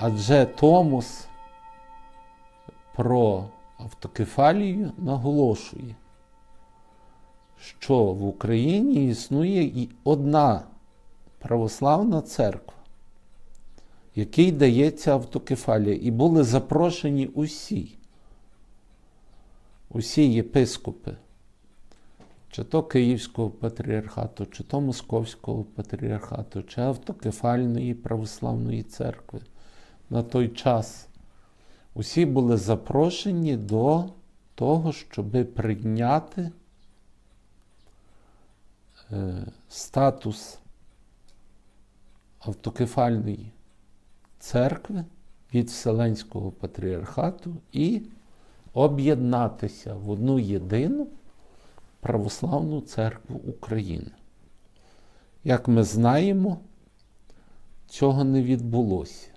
Адже Томос про автокефалію наголошує, що в Україні існує і одна православна церква, якій дається автокефалія, і були запрошені усі, усі єпископи, чи то Київського патріархату, чи то Московського патріархату, чи автокефальної православної церкви на той час. Усі були запрошені до того, щоб прийняти е, статус автокефальної церкви від Вселенського патріархату і об'єднатися в одну єдину православну церкву України. Як ми знаємо, цього не відбулося.